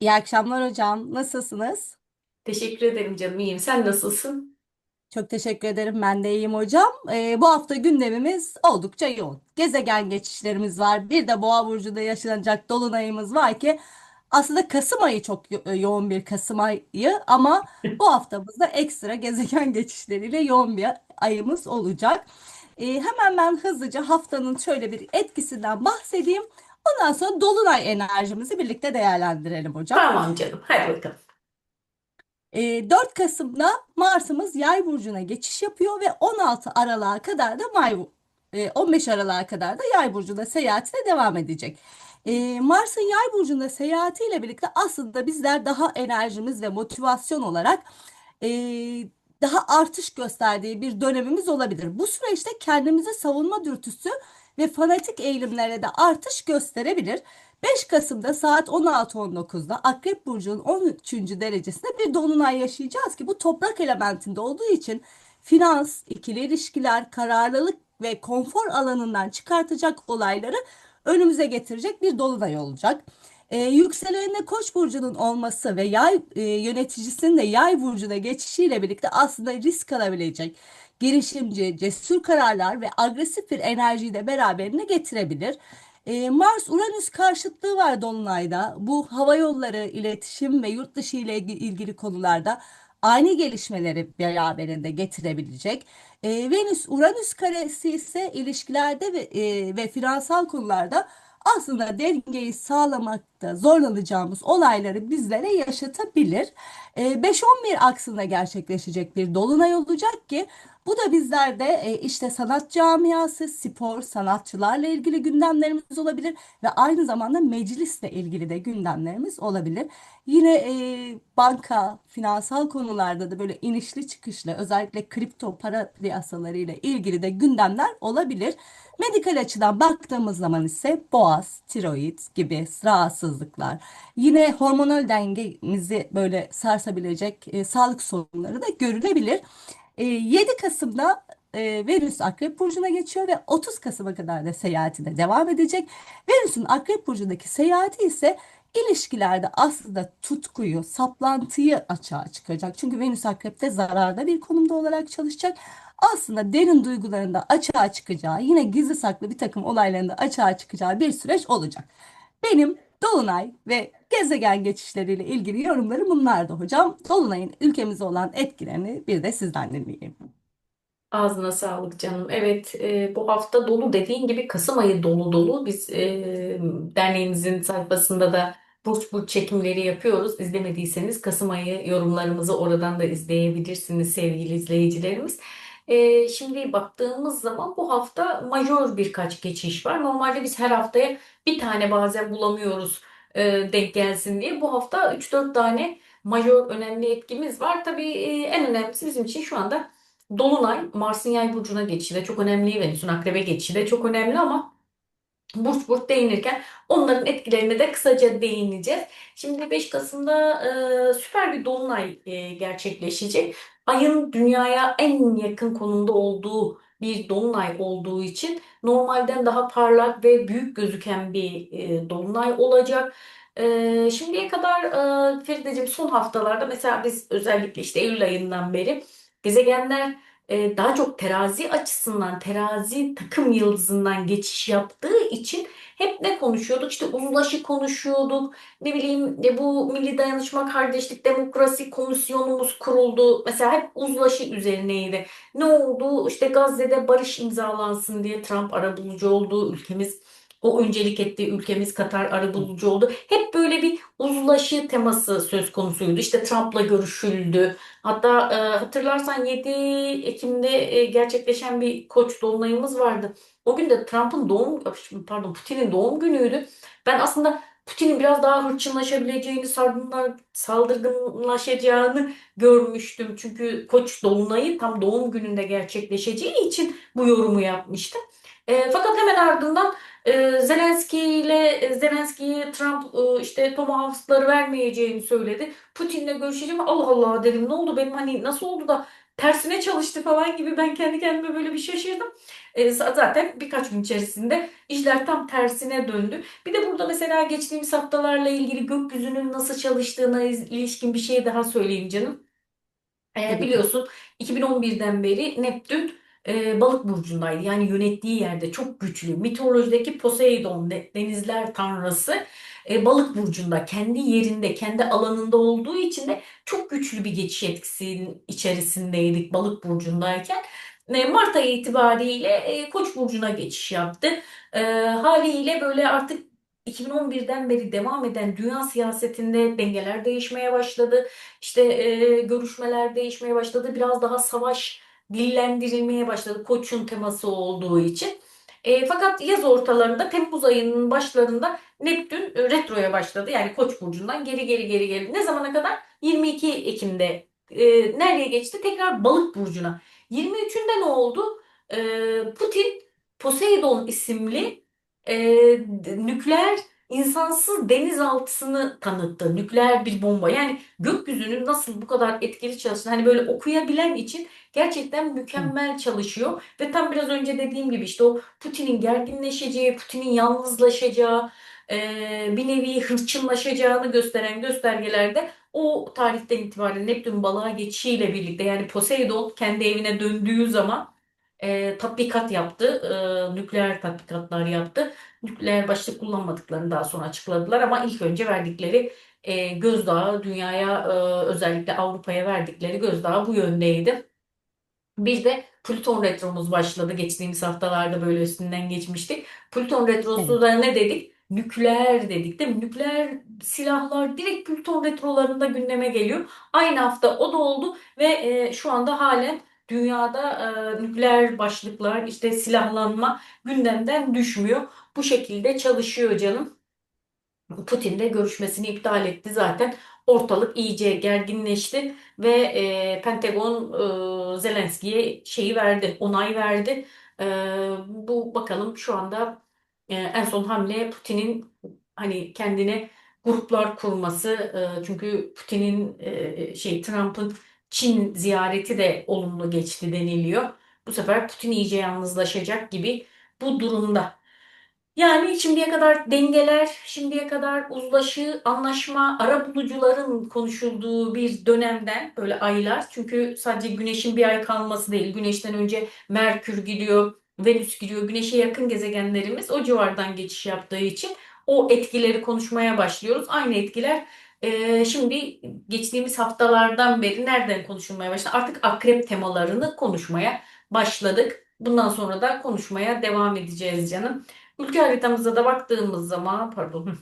İyi akşamlar hocam. Nasılsınız? Teşekkür ederim canım. İyiyim. Sen nasılsın? Çok teşekkür ederim. Ben de iyiyim hocam. Ee, bu hafta gündemimiz oldukça yoğun. Gezegen geçişlerimiz var. Bir de Boğa burcunda yaşanacak dolunayımız var ki aslında Kasım ayı çok yo- yoğun bir Kasım ayı ama bu haftamızda ekstra gezegen geçişleriyle yoğun bir ayımız olacak. Ee, hemen ben hızlıca haftanın şöyle bir etkisinden bahsedeyim. Ondan sonra dolunay enerjimizi birlikte değerlendirelim hocam. Tamam canım. Hadi bakalım. E, 4 Kasım'da Mars'ımız Yay burcuna geçiş yapıyor ve 16 Aralık'a kadar da May, e, 15 Aralık'a kadar da Yay burcunda seyahatine devam edecek. E, Mars'ın Yay burcunda seyahatiyle birlikte aslında bizler daha enerjimiz ve motivasyon olarak e, daha artış gösterdiği bir dönemimiz olabilir. Bu süreçte kendimizi savunma dürtüsü ve fanatik eğilimlere de artış gösterebilir. 5 Kasım'da saat 16.19'da Akrep Burcu'nun 13. derecesinde bir dolunay yaşayacağız ki bu toprak elementinde olduğu için finans, ikili ilişkiler, kararlılık ve konfor alanından çıkartacak olayları önümüze getirecek bir dolunay olacak. Ee, yükseleninde Koç burcunun olması ve yay e, yöneticisinin de yay burcuna geçişiyle birlikte aslında risk alabilecek girişimci, cesur kararlar ve agresif bir enerjiyi de beraberine getirebilir. E, Mars-Uranüs karşıtlığı var Dolunay'da. Bu hava yolları, iletişim ve yurt dışı ile ilgi- ilgili konularda ani gelişmeleri beraberinde getirebilecek. E, Venüs-Uranüs karesi ise ilişkilerde ve, e, ve finansal konularda aslında dengeyi sağlamakta zorlanacağımız olayları bizlere yaşatabilir. E, 5-11 aksında gerçekleşecek bir dolunay olacak ki bu da bizlerde e, işte sanat camiası, spor, sanatçılarla ilgili gündemlerimiz olabilir ve aynı zamanda meclisle ilgili de gündemlerimiz olabilir. Yine e, banka, finansal konularda da böyle inişli çıkışlı özellikle kripto para piyasaları ile ilgili de gündemler olabilir. Medikal açıdan baktığımız zaman ise boğaz, tiroid gibi rahatsızlıklar, yine hormonal dengemizi böyle sarsabilecek e, sağlık sorunları da görülebilir. E, 7 Kasım'da e, Venüs Akrep Burcu'na geçiyor ve 30 Kasım'a kadar da seyahatine devam edecek. Venüs'ün Akrep Burcu'ndaki seyahati ise ilişkilerde aslında tutkuyu, saplantıyı açığa çıkacak. Çünkü Venüs Akrep'te zararda bir konumda olarak çalışacak. Aslında derin duygularında açığa çıkacağı, yine gizli saklı bir takım olaylarında açığa çıkacağı bir süreç olacak. Benim Dolunay ve gezegen geçişleriyle ilgili yorumlarım bunlardı hocam. Dolunay'ın ülkemize olan etkilerini bir de sizden dinleyeyim. Ağzına sağlık canım. Evet, e, bu hafta dolu dediğin gibi Kasım ayı dolu dolu. Biz e, derneğimizin sayfasında da burç burç çekimleri yapıyoruz. İzlemediyseniz Kasım ayı yorumlarımızı oradan da izleyebilirsiniz sevgili izleyicilerimiz. E, şimdi baktığımız zaman bu hafta majör birkaç geçiş var. Normalde biz her haftaya bir tane bazen bulamıyoruz e, denk gelsin diye. Bu hafta üç dört tane majör önemli etkimiz var. Tabii e, en önemlisi bizim için şu anda Dolunay Mars'ın yay burcuna geçişi de çok önemli. Venüs'ün akrebe geçişi de çok önemli ama burç burç değinirken onların etkilerine de kısaca değineceğiz. Şimdi 5 Kasım'da e, süper bir dolunay e, gerçekleşecek. Ayın dünyaya en yakın konumda olduğu bir dolunay olduğu için normalden daha parlak ve büyük gözüken bir e, dolunay olacak. E, şimdiye kadar e, Ferideciğim son haftalarda mesela biz özellikle işte Eylül ayından beri gezegenler e, daha çok terazi açısından, terazi takım yıldızından geçiş yaptığı için hep ne konuşuyorduk? İşte uzlaşı konuşuyorduk. Ne bileyim e, bu Milli Dayanışma Kardeşlik Demokrasi Komisyonumuz kuruldu. Mesela hep uzlaşı üzerineydi. Ne oldu? İşte Gazze'de barış imzalansın diye Trump arabulucu oldu. Ülkemiz o öncelik etti. Ülkemiz Katar arabulucu oldu. Hep böyle bir uzlaşı teması söz konusuydu. İşte Trump'la görüşüldü. Hatta e, hatırlarsan 7 Ekim'de e, gerçekleşen bir Koç dolunayımız vardı. O gün de Trump'ın doğum pardon Putin'in doğum günüydü. Ben aslında Putin'in biraz daha hırçınlaşabileceğini, saldırgan- saldırganlaşacağını görmüştüm. Çünkü Koç dolunayı tam doğum gününde gerçekleşeceği için bu yorumu yapmıştım. E, fakat hemen ardından e, Zelenski ile Zelenski'ye Trump e, işte Tomahawk'ları vermeyeceğini söyledi. Putin'le görüşeceğim. Allah Allah dedim ne oldu benim hani nasıl oldu da tersine çalıştı falan gibi ben kendi kendime böyle bir şaşırdım. E, zaten birkaç gün içerisinde işler tam tersine döndü. Bir de burada mesela geçtiğimiz haftalarla ilgili gökyüzünün nasıl çalıştığına ilişkin bir şey daha söyleyeyim canım. E, biliyorsun 2011'den beri Neptün e, balık burcundaydı. Yani yönettiği yerde çok güçlü. Mitolojideki Poseidon, de- denizler tanrısı e, balık burcunda, kendi yerinde, kendi alanında olduğu için de çok güçlü bir geçiş etkisinin içerisindeydik balık burcundayken. E, Mart ayı itibariyle e, Koç burcuna geçiş yaptı. E, haliyle böyle artık 2011'den beri devam eden dünya siyasetinde dengeler değişmeye başladı. İşte e, görüşmeler değişmeye başladı. Biraz daha savaş dillendirilmeye başladı. Koç'un teması olduğu için. E, fakat yaz ortalarında Temmuz ayının başlarında Neptün e, retroya başladı. Yani Koç burcundan geri geri geri geri. Ne zamana kadar? 22 Ekim'de e, nereye geçti? Tekrar Balık burcuna. 23'ünde ne oldu? E, Putin Poseidon isimli e, nükleer insansız denizaltısını tanıttı. Nükleer bir bomba. Yani gökyüzünün nasıl bu kadar etkili çalıştığını hani böyle okuyabilen için gerçekten mükemmel çalışıyor. Ve tam biraz önce dediğim gibi işte o Putin'in gerginleşeceği, Putin'in yalnızlaşacağı, bir nevi hırçınlaşacağını gösteren göstergelerde o tarihten itibaren Neptün balığa geçişiyle birlikte yani Poseidon kendi evine döndüğü zaman e, tatbikat yaptı. E, nükleer tatbikatlar yaptı. Nükleer başlık kullanmadıklarını daha sonra açıkladılar ama ilk önce verdikleri e, gözdağı dünyaya e, özellikle Avrupa'ya verdikleri gözdağı bu yöndeydi. Bir de Plüton retromuz başladı. Geçtiğimiz haftalarda böyle üstünden geçmiştik. Plüton retrosu da ne dedik? Nükleer dedik değil mi? Nükleer silahlar direkt Plüton retrolarında gündeme geliyor. Aynı hafta o da oldu ve e, şu anda halen dünyada e, nükleer başlıklar işte silahlanma gündemden düşmüyor. Bu şekilde çalışıyor canım. Putin de görüşmesini iptal etti zaten. Ortalık iyice gerginleşti ve e, Pentagon e, Zelenski'ye şeyi verdi, onay verdi. E, bu bakalım şu anda e, en son hamle Putin'in hani kendine gruplar kurması. E, çünkü Putin'in e, şey Trump'ın Çin ziyareti de olumlu geçti deniliyor. Bu sefer Putin iyice yalnızlaşacak gibi bu durumda. Yani şimdiye kadar dengeler, şimdiye kadar uzlaşı, anlaşma, arabulucuların konuşulduğu bir dönemden böyle aylar. Çünkü sadece Güneş'in bir ay kalması değil. Güneş'ten önce Merkür gidiyor, Venüs gidiyor. Güneş'e yakın gezegenlerimiz o civardan geçiş yaptığı için o etkileri konuşmaya başlıyoruz. Aynı etkiler e, şimdi geçtiğimiz haftalardan beri nereden konuşulmaya başladı? Artık akrep temalarını konuşmaya başladık. Bundan sonra da konuşmaya devam edeceğiz canım. Ülke haritamıza da baktığımız zaman pardon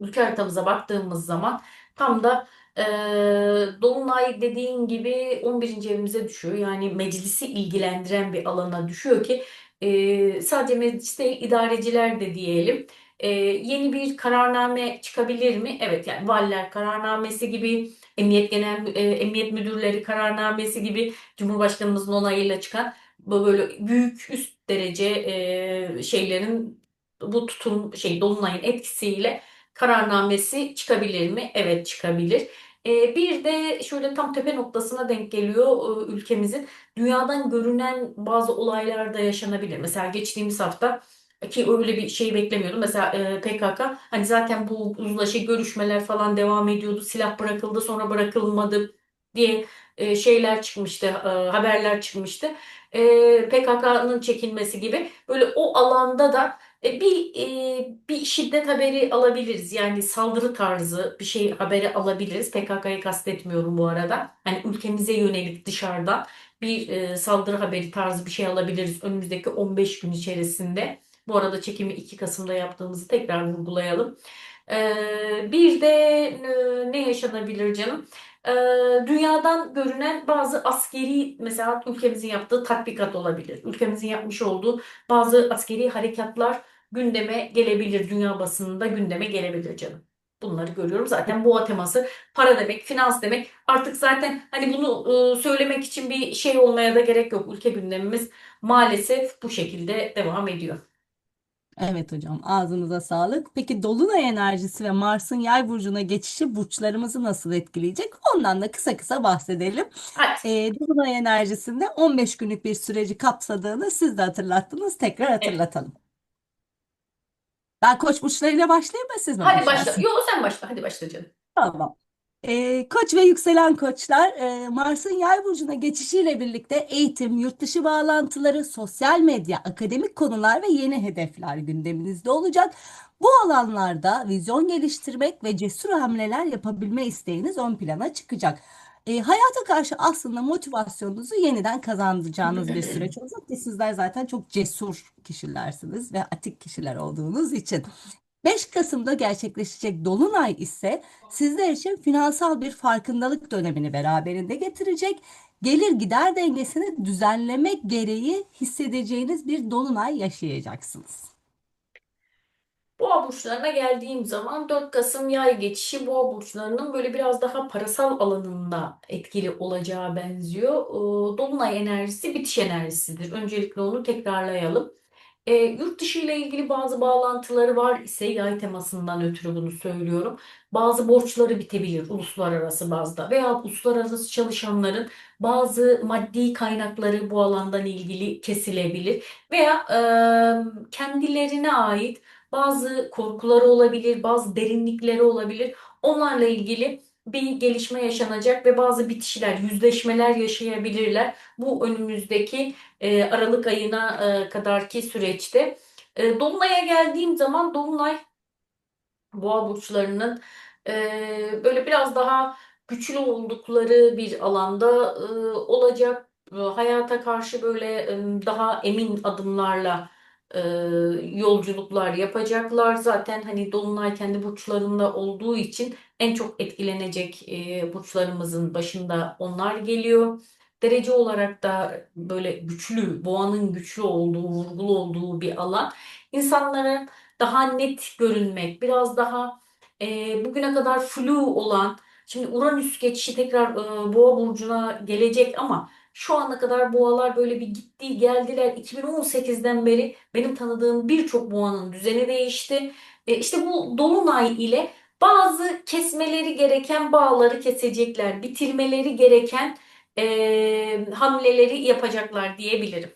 ülke haritamıza baktığımız zaman tam da e, Dolunay dediğin gibi 11. evimize düşüyor. Yani meclisi ilgilendiren bir alana düşüyor ki e, sadece meclis değil idareciler de diyelim. E, yeni bir kararname çıkabilir mi? Evet yani valiler kararnamesi gibi Emniyet Genel e, Emniyet Müdürleri kararnamesi gibi Cumhurbaşkanımızın onayıyla çıkan bu böyle büyük üst derece e, şeylerin bu tutum şey dolunayın etkisiyle kararnamesi çıkabilir mi? Evet çıkabilir. E, bir de şöyle tam tepe noktasına denk geliyor e, ülkemizin dünyadan görünen bazı olaylar da yaşanabilir. Mesela geçtiğimiz hafta ki öyle bir şey beklemiyordum. Mesela e, PKK hani zaten bu uzlaşı görüşmeler falan devam ediyordu. Silah bırakıldı sonra bırakılmadı diye e, şeyler çıkmıştı, e, haberler çıkmıştı. E, PKK'nın çekilmesi gibi böyle o alanda da e, bir e, bir şiddet haberi alabiliriz. Yani saldırı tarzı bir şey haberi alabiliriz. PKK'yı kastetmiyorum bu arada. Hani ülkemize yönelik dışarıdan bir e, saldırı haberi tarzı bir şey alabiliriz önümüzdeki 15 gün içerisinde. Bu arada çekimi 2 Kasım'da yaptığımızı tekrar vurgulayalım. E, bir de e, ne yaşanabilir canım? E, dünyadan görünen bazı askeri mesela ülkemizin yaptığı tatbikat olabilir. Ülkemizin yapmış olduğu bazı askeri harekatlar gündeme gelebilir. Dünya basınında gündeme gelebilir canım. Bunları görüyorum. Zaten boğa teması para demek, finans demek. Artık zaten hani bunu e, söylemek için bir şey olmaya da gerek yok. Ülke gündemimiz maalesef bu şekilde devam ediyor. Evet hocam ağzınıza sağlık. Peki Dolunay enerjisi ve Mars'ın Yay burcuna geçişi burçlarımızı nasıl etkileyecek? Ondan da kısa kısa bahsedelim. Ee, Dolunay enerjisinde 15 günlük bir süreci kapsadığını siz de hatırlattınız. Tekrar hatırlatalım. Ben Koç burçlarıyla başlayayım mı siz mi Hadi başla. başlarsınız? Yo sen başla. Hadi başla canım. Tamam. Ee, Koç ve yükselen koçlar e, Mars'ın Yay burcuna geçişiyle birlikte eğitim, yurt dışı bağlantıları, sosyal medya, akademik konular ve yeni hedefler gündeminizde olacak. Bu alanlarda vizyon geliştirmek ve cesur hamleler yapabilme isteğiniz ön plana çıkacak. E, hayata karşı aslında motivasyonunuzu yeniden kazanacağınız bir süreç olacak ki sizler zaten çok cesur kişilersiniz ve atik kişiler olduğunuz için. 5 Kasım'da gerçekleşecek Dolunay ise sizler için finansal bir farkındalık dönemini beraberinde getirecek. Gelir gider dengesini düzenlemek gereği hissedeceğiniz bir dolunay yaşayacaksınız. Boğa burçlarına geldiğim zaman 4 Kasım yay geçişi Boğa burçlarının böyle biraz daha parasal alanında etkili olacağı benziyor. Dolunay enerjisi bitiş enerjisidir. Öncelikle onu tekrarlayalım. E, yurt dışı ile ilgili bazı bağlantıları var ise yay temasından ötürü bunu söylüyorum. Bazı borçları bitebilir uluslararası bazda veya uluslararası çalışanların bazı maddi kaynakları bu alandan ilgili kesilebilir veya e, kendilerine ait bazı korkuları olabilir, bazı derinlikleri olabilir. Onlarla ilgili bir gelişme yaşanacak ve bazı bitişler, yüzleşmeler yaşayabilirler. Bu önümüzdeki e, Aralık ayına e, kadarki süreçte. E, Dolunay'a geldiğim zaman Dolunay Boğa burçlarının e, böyle biraz daha güçlü oldukları bir alanda e, olacak. E, Hayata karşı böyle e, daha emin adımlarla e, yolculuklar yapacaklar. Zaten hani Dolunay kendi burçlarında olduğu için en çok etkilenecek e, burçlarımızın başında onlar geliyor. Derece olarak da böyle güçlü, boğanın güçlü olduğu, vurgulu olduğu bir alan. İnsanların daha net görünmek, biraz daha e, bugüne kadar flu olan, şimdi Uranüs geçişi tekrar e, Boğa burcuna gelecek ama şu ana kadar boğalar böyle bir gitti geldiler. 2018'den beri benim tanıdığım birçok boğanın düzeni değişti. E, işte bu dolunay ile bazı kesmeleri gereken bağları kesecekler, bitirmeleri gereken e, hamleleri yapacaklar diyebilirim.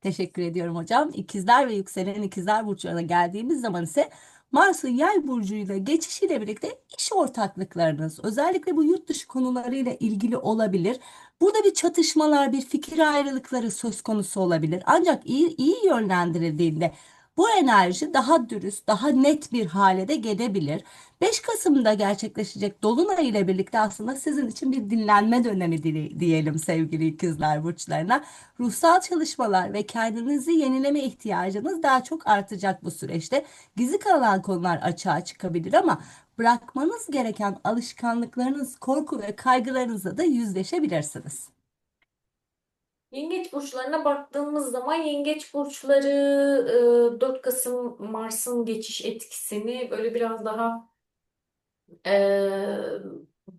Teşekkür ediyorum hocam. İkizler ve yükselen ikizler burçlarına geldiğimiz zaman ise Mars'ın yay burcuyla geçişiyle birlikte iş ortaklıklarınız özellikle bu yurt dışı konularıyla ilgili olabilir. Burada bir çatışmalar, bir fikir ayrılıkları söz konusu olabilir. Ancak iyi, iyi yönlendirildiğinde bu enerji daha dürüst, daha net bir hale de gelebilir. 5 Kasım'da gerçekleşecek Dolunay ile birlikte aslında sizin için bir dinlenme dönemi diyelim sevgili ikizler burçlarına. Ruhsal çalışmalar ve kendinizi yenileme ihtiyacınız daha çok artacak bu süreçte. Gizli kalan konular açığa çıkabilir ama bırakmanız gereken alışkanlıklarınız, korku ve kaygılarınızla da yüzleşebilirsiniz. Yengeç burçlarına baktığımız zaman yengeç burçları e, 4 Kasım Mars'ın geçiş etkisini böyle biraz daha e,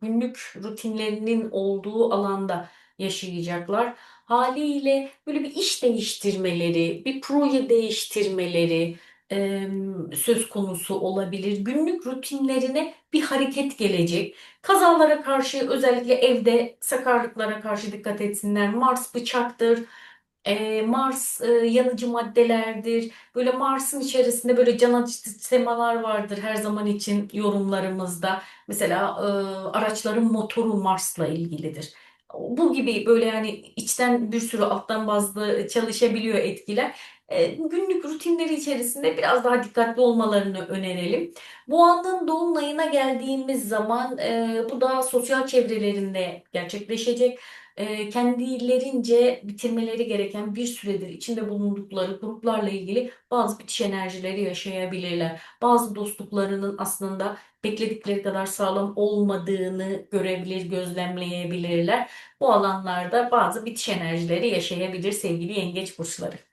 günlük rutinlerinin olduğu alanda yaşayacaklar. Haliyle böyle bir iş değiştirmeleri, bir proje değiştirmeleri söz konusu olabilir. Günlük rutinlerine bir hareket gelecek. Kazalara karşı özellikle evde sakarlıklara karşı dikkat etsinler. Mars bıçaktır. Mars yanıcı maddelerdir. Böyle Mars'ın içerisinde böyle can atıcı temalar vardır her zaman için yorumlarımızda. Mesela araçların motoru Mars'la ilgilidir. Bu gibi böyle yani içten bir sürü alttan bazlı çalışabiliyor etkiler. E, günlük rutinleri içerisinde biraz daha dikkatli olmalarını önerelim. Bu anın dolunayına geldiğimiz zaman e, bu da sosyal çevrelerinde gerçekleşecek e, kendilerince bitirmeleri gereken bir süredir içinde bulundukları gruplarla ilgili bazı bitiş enerjileri yaşayabilirler. Bazı dostluklarının aslında bekledikleri kadar sağlam olmadığını görebilir, gözlemleyebilirler. Bu alanlarda bazı bitiş enerjileri yaşayabilir sevgili yengeç burçları.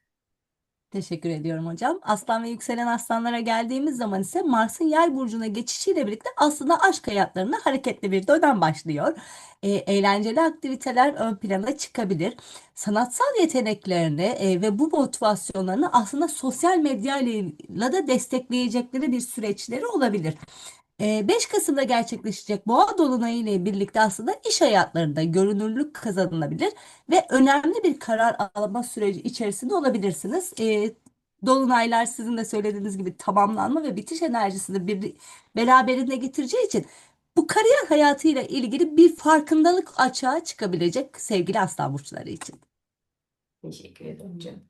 Teşekkür ediyorum hocam. Aslan ve yükselen aslanlara geldiğimiz zaman ise Mars'ın yay burcuna geçişiyle birlikte aslında aşk hayatlarında hareketli bir dönem başlıyor. E, eğlenceli aktiviteler ön plana çıkabilir. Sanatsal yeteneklerini e, ve bu motivasyonlarını aslında sosyal medyayla da destekleyecekleri bir süreçleri olabilir. E, 5 Kasım'da gerçekleşecek Boğa Dolunayı ile birlikte aslında iş hayatlarında görünürlük kazanılabilir ve önemli bir karar alma süreci içerisinde olabilirsiniz. E, Dolunaylar sizin de söylediğiniz gibi tamamlanma ve bitiş enerjisini bir beraberinde getireceği için bu kariyer hayatıyla ilgili bir farkındalık açığa çıkabilecek sevgili aslan burçları için. Teşekkür ederim canım.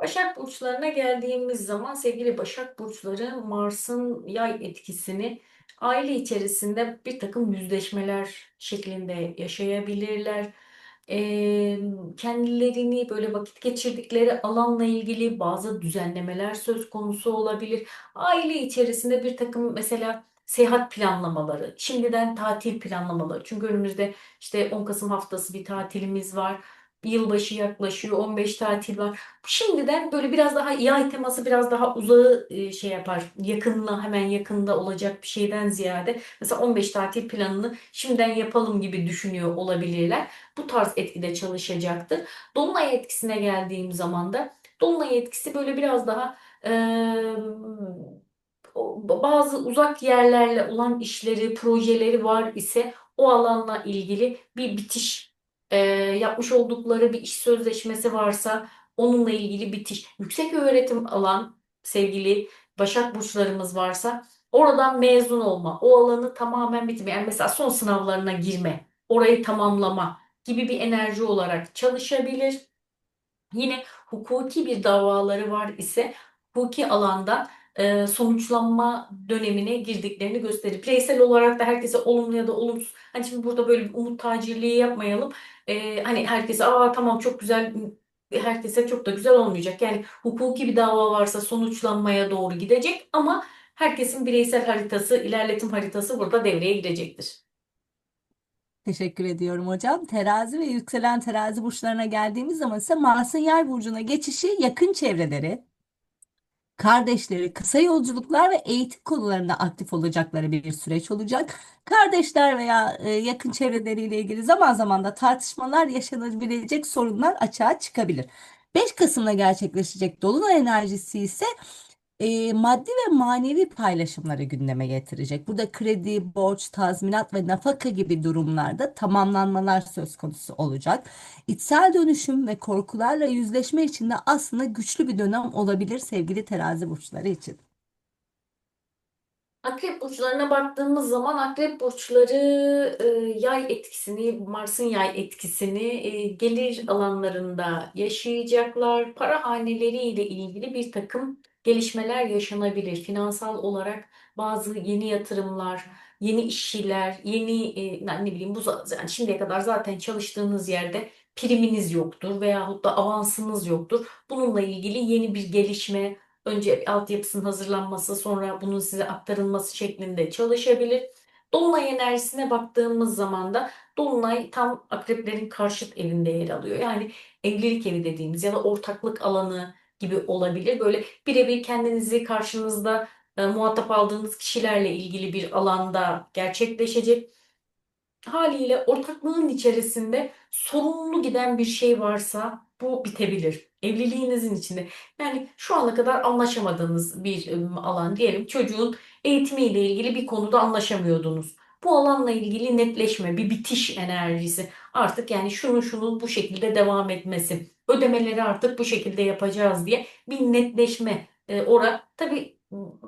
Başak burçlarına geldiğimiz zaman sevgili Başak burçları Mars'ın yay etkisini aile içerisinde bir takım yüzleşmeler şeklinde yaşayabilirler. Eee, kendilerini böyle vakit geçirdikleri alanla ilgili bazı düzenlemeler söz konusu olabilir. Aile içerisinde bir takım mesela seyahat planlamaları, şimdiden tatil planlamaları. Çünkü önümüzde işte 10 Kasım haftası bir tatilimiz var. Yılbaşı yaklaşıyor, 15 tatil var. Şimdiden böyle biraz daha yay teması biraz daha uzağı e, şey yapar. Yakınla hemen yakında olacak bir şeyden ziyade mesela 15 tatil planını şimdiden yapalım gibi düşünüyor olabilirler. Bu tarz etkide çalışacaktır. Dolunay etkisine geldiğim zaman da Dolunay etkisi böyle biraz daha e, bazı uzak yerlerle olan işleri, projeleri var ise o alanla ilgili bir bitiş e, yapmış oldukları bir iş sözleşmesi varsa onunla ilgili bitiş. Yüksek öğretim alan sevgili Başak burçlarımız varsa oradan mezun olma, o alanı tamamen bitirme. Yani mesela son sınavlarına girme, orayı tamamlama gibi bir enerji olarak çalışabilir. Yine hukuki bir davaları var ise hukuki alanda e, sonuçlanma dönemine girdiklerini gösterir. Bireysel olarak da herkese olumlu ya da olumsuz. Hani şimdi burada böyle bir umut tacirliği yapmayalım. E, hani herkese aa tamam çok güzel herkese çok da güzel olmayacak. Yani hukuki bir dava varsa sonuçlanmaya doğru gidecek ama herkesin bireysel haritası, ilerletim haritası burada devreye girecektir. Teşekkür ediyorum hocam. Terazi ve yükselen terazi burçlarına geldiğimiz zaman ise Mars'ın yay burcuna geçişi yakın çevreleri, kardeşleri, kısa yolculuklar ve eğitim konularında aktif olacakları bir süreç olacak. Kardeşler veya e, yakın çevreleriyle ilgili zaman zaman da tartışmalar yaşanabilecek sorunlar açığa çıkabilir. 5 Kasım'da gerçekleşecek Dolunay enerjisi ise e, maddi ve manevi paylaşımları gündeme getirecek. Burada kredi, borç, tazminat ve nafaka gibi durumlarda tamamlanmalar söz konusu olacak. İçsel dönüşüm ve korkularla yüzleşme için de aslında güçlü bir dönem olabilir sevgili terazi burçları için. Akrep burçlarına baktığımız zaman akrep burçları e, yay etkisini, Mars'ın yay etkisini e, gelir alanlarında yaşayacaklar. Para haneleriyle ilgili bir takım gelişmeler yaşanabilir. Finansal olarak bazı yeni yatırımlar, yeni işçiler, yeni e, ne bileyim bu yani şimdiye kadar zaten çalıştığınız yerde priminiz yoktur veyahut da avansınız yoktur. Bununla ilgili yeni bir gelişme Önce altyapısının hazırlanması, sonra bunun size aktarılması şeklinde çalışabilir. Dolunay enerjisine baktığımız zaman da Dolunay tam akreplerin karşıt evinde yer alıyor. Yani evlilik evi dediğimiz ya da ortaklık alanı gibi olabilir. Böyle birebir kendinizi karşınızda e, muhatap aldığınız kişilerle ilgili bir alanda gerçekleşecek. Haliyle ortaklığın içerisinde sorunlu giden bir şey varsa bu bitebilir. Evliliğinizin içinde. Yani şu ana kadar anlaşamadığınız bir ım, alan diyelim. Çocuğun eğitimiyle ilgili bir konuda anlaşamıyordunuz. Bu alanla ilgili netleşme, bir bitiş enerjisi. Artık yani şunun şunun bu şekilde devam etmesi. Ödemeleri artık bu şekilde yapacağız diye bir netleşme. E, ora tabii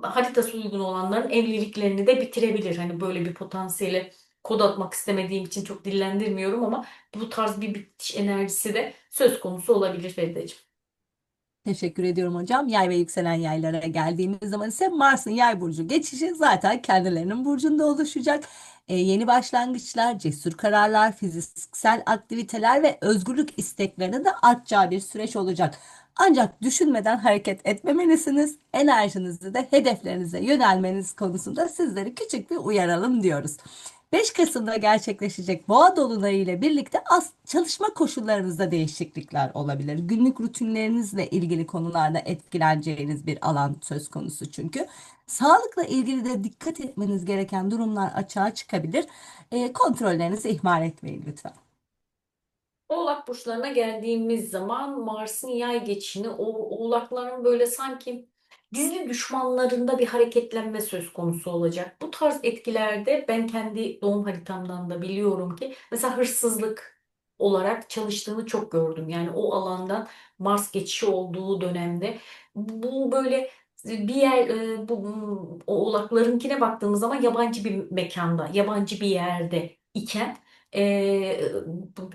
haritası uygun olanların evliliklerini de bitirebilir. Hani böyle bir potansiyeli kod atmak istemediğim için çok dillendirmiyorum ama bu tarz bir bitiş enerjisi de söz konusu olabilir Ferideciğim. Teşekkür ediyorum hocam. Yay ve yükselen yaylara geldiğimiz zaman ise Mars'ın yay burcu geçişi zaten kendilerinin burcunda oluşacak. Ee, yeni başlangıçlar, cesur kararlar, fiziksel aktiviteler ve özgürlük isteklerinin de artacağı bir süreç olacak. Ancak düşünmeden hareket etmemelisiniz. Enerjinizi de hedeflerinize yönelmeniz konusunda sizleri küçük bir uyaralım diyoruz. 5 Kasım'da gerçekleşecek boğa dolunayı ile birlikte az çalışma koşullarınızda değişiklikler olabilir. Günlük rutinlerinizle ilgili konularda etkileneceğiniz bir alan söz konusu çünkü. Sağlıkla ilgili de dikkat etmeniz gereken durumlar açığa çıkabilir. E, kontrollerinizi ihmal etmeyin lütfen. Oğlak burçlarına geldiğimiz zaman Mars'ın yay geçişini o oğlakların böyle sanki gizli düşmanlarında bir hareketlenme söz konusu olacak. Bu tarz etkilerde ben kendi doğum haritamdan da biliyorum ki mesela hırsızlık olarak çalıştığını çok gördüm. Yani o alandan Mars geçişi olduğu dönemde bu böyle bir yer e, bu oğlaklarınkine baktığımız zaman yabancı bir mekanda, yabancı bir yerde iken e,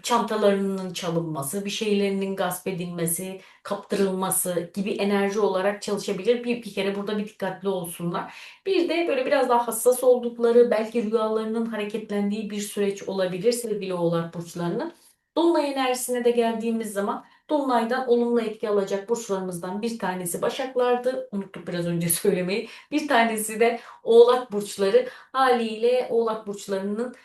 çantalarının çalınması, bir şeylerinin gasp edilmesi, kaptırılması gibi enerji olarak çalışabilir. Bir, bir kere burada bir dikkatli olsunlar. Bir de böyle biraz daha hassas oldukları, belki rüyalarının hareketlendiği bir süreç olabilir sevgili oğlak burçlarının. Dolunay enerjisine de geldiğimiz zaman Dolunay'dan olumlu etki alacak burçlarımızdan bir tanesi Başaklardı. Unuttuk biraz önce söylemeyi. Bir tanesi de Oğlak burçları. Haliyle Oğlak burçlarının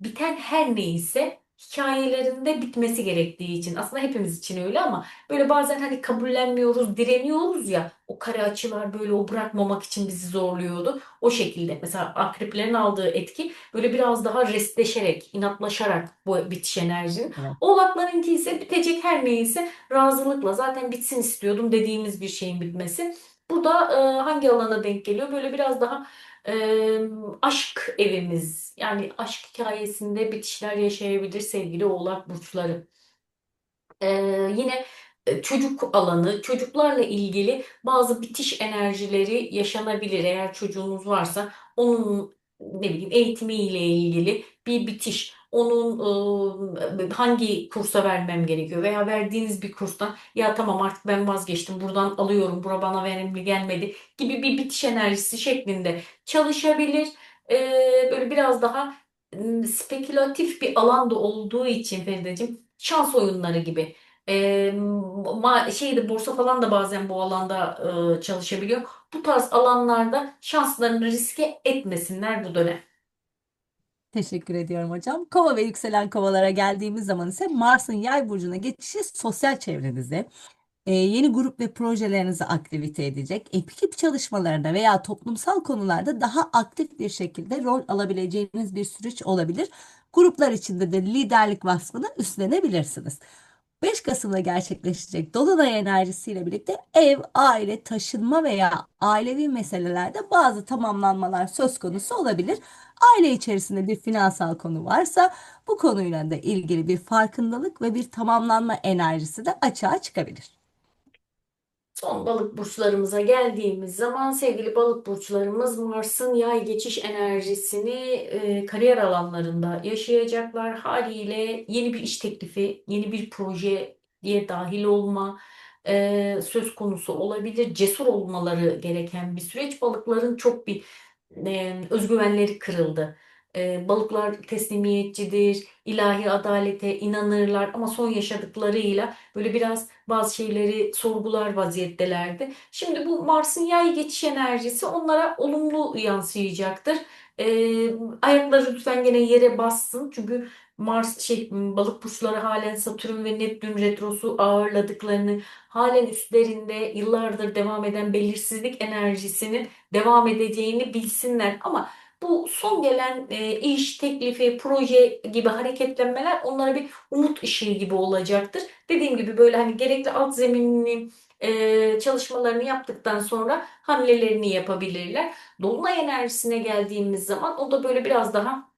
biten her neyse hikayelerinde bitmesi gerektiği için aslında hepimiz için öyle ama böyle bazen hani kabullenmiyoruz, direniyoruz ya o kare açılar böyle o bırakmamak için bizi zorluyordu. O şekilde mesela akreplerin aldığı etki böyle biraz daha restleşerek, inatlaşarak bu bitiş enerjinin. Evet. Oğlaklarınki ise bitecek her neyse razılıkla zaten bitsin istiyordum dediğimiz bir şeyin bitmesi. Bu da e, hangi alana denk geliyor? Böyle biraz daha ee, aşk evimiz yani aşk hikayesinde bitişler yaşayabilir sevgili Oğlak burçları. Ee, yine e, çocuk alanı, çocuklarla ilgili bazı bitiş enerjileri yaşanabilir. Eğer çocuğunuz varsa onun ne bileyim eğitimiyle ilgili bir bitiş. Onun e, hangi kursa vermem gerekiyor veya verdiğiniz bir kurstan ya tamam artık ben vazgeçtim buradan alıyorum bura bana verimli gelmedi gibi bir bitiş enerjisi şeklinde çalışabilir. Ee, böyle biraz daha m, spekülatif bir alanda olduğu için Ferideciğim şans oyunları gibi. E, ma şeyde borsa falan da bazen bu alanda e, çalışabiliyor. Bu tarz alanlarda şanslarını riske etmesinler bu dönem. Teşekkür ediyorum hocam. Kova ve yükselen kovalara geldiğimiz zaman ise Mars'ın yay burcuna geçişi sosyal çevrenizi, e, yeni grup ve projelerinizi aktivite edecek, ekip çalışmalarında veya toplumsal konularda daha aktif bir şekilde rol alabileceğiniz bir süreç olabilir. Gruplar içinde de liderlik vasfını üstlenebilirsiniz. 5 Kasım'da gerçekleşecek Dolunay enerjisiyle birlikte ev, aile, taşınma veya ailevi meselelerde bazı tamamlanmalar söz konusu olabilir. Aile içerisinde bir finansal konu varsa bu konuyla da ilgili bir farkındalık ve bir tamamlanma enerjisi de açığa çıkabilir. Son balık burçlarımıza geldiğimiz zaman sevgili balık burçlarımız Mars'ın yay geçiş enerjisini e, kariyer alanlarında yaşayacaklar. Haliyle yeni bir iş teklifi, yeni bir projeye dahil olma e, söz konusu olabilir. Cesur olmaları gereken bir süreç. Balıkların çok bir e, özgüvenleri kırıldı. E, balıklar teslimiyetçidir, ilahi adalete inanırlar ama son yaşadıklarıyla böyle biraz bazı şeyleri sorgular vaziyettelerdi. Şimdi bu Mars'ın yay geçiş enerjisi onlara olumlu yansıyacaktır. E, ayakları lütfen gene yere bassın çünkü Mars şey balık burçları halen Satürn ve Neptün retrosu ağırladıklarını halen üstlerinde yıllardır devam eden belirsizlik enerjisinin devam edeceğini bilsinler ama bu son gelen e, iş, teklifi, proje gibi hareketlenmeler onlara bir umut ışığı gibi olacaktır. Dediğim gibi böyle hani gerekli alt zeminini e, çalışmalarını yaptıktan sonra hamlelerini yapabilirler. Dolunay enerjisine geldiğimiz zaman o da böyle biraz daha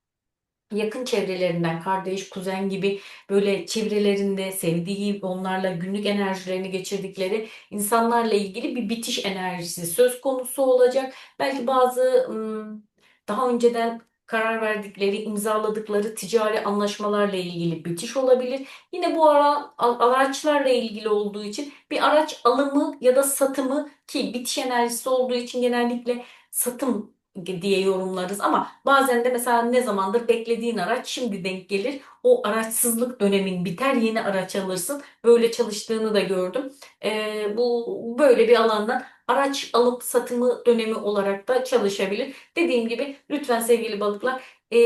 yakın çevrelerinden kardeş, kuzen gibi böyle çevrelerinde sevdiği, onlarla günlük enerjilerini geçirdikleri insanlarla ilgili bir bitiş enerjisi söz konusu olacak. Belki bazı ım, daha önceden karar verdikleri, imzaladıkları ticari anlaşmalarla ilgili bitiş olabilir. Yine bu ara araçlarla ilgili olduğu için bir araç alımı ya da satımı ki bitiş enerjisi olduğu için genellikle satım diye yorumlarız ama bazen de mesela ne zamandır beklediğin araç şimdi denk gelir. O araçsızlık dönemin biter, yeni araç alırsın. Böyle çalıştığını da gördüm. Ee, bu böyle bir alandan araç alıp satımı dönemi olarak da çalışabilir. Dediğim gibi lütfen sevgili balıklar e,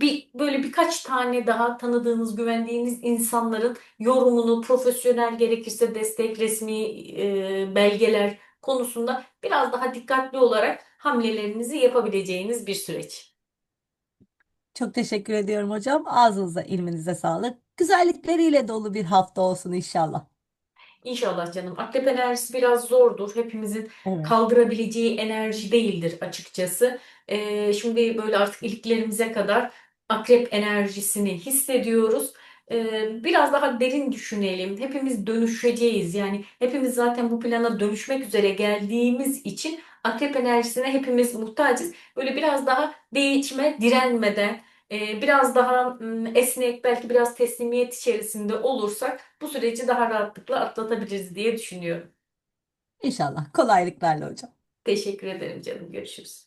bir böyle birkaç tane daha tanıdığınız, güvendiğiniz insanların yorumunu, profesyonel gerekirse destek, resmi e, belgeler konusunda biraz daha dikkatli olarak hamlelerinizi yapabileceğiniz bir süreç. Çok teşekkür ediyorum hocam. Ağzınıza, ilminize sağlık. Güzellikleriyle dolu bir hafta olsun inşallah. İnşallah canım. Akrep enerjisi biraz zordur. Hepimizin Evet. kaldırabileceği enerji değildir açıkçası. Ee, şimdi böyle artık iliklerimize kadar akrep enerjisini hissediyoruz. Ee, biraz daha derin düşünelim. Hepimiz dönüşeceğiz. Yani hepimiz zaten bu plana dönüşmek üzere geldiğimiz için akrep enerjisine hepimiz muhtacız. Böyle biraz daha değişime direnmeden, e, biraz daha esnek, belki biraz teslimiyet içerisinde olursak bu süreci daha rahatlıkla atlatabiliriz diye düşünüyorum. İnşallah. Kolaylıklarla hocam. Teşekkür ederim canım. Görüşürüz.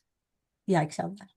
İyi akşamlar.